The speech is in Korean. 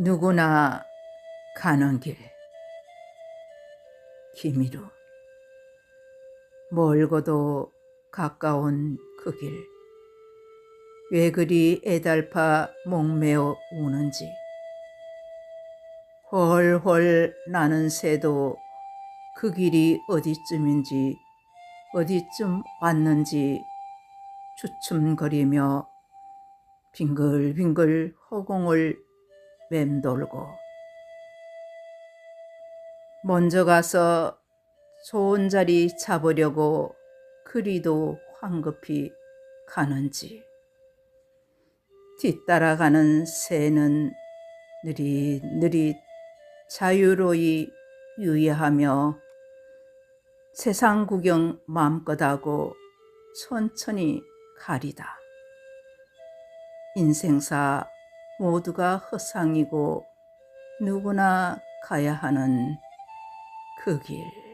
누구나 가는 길. 김이루. 멀고도 가까운 그 길. 왜 그리 애달파 목매어 우는지. 헐헐 나는 새도 그 길이 어디쯤인지 어디쯤 왔는지 주춤거리며 빙글빙글 허공을 맴돌고 먼저 가서 좋은 자리 잡으려고 그리도 황급히 가는지 뒤따라가는 새는 느릿느릿 자유로이 유예하며 세상 구경 마음껏 하고 천천히 가리다. 인생사 모두가 허상이고 누구나 가야 하는 그 길.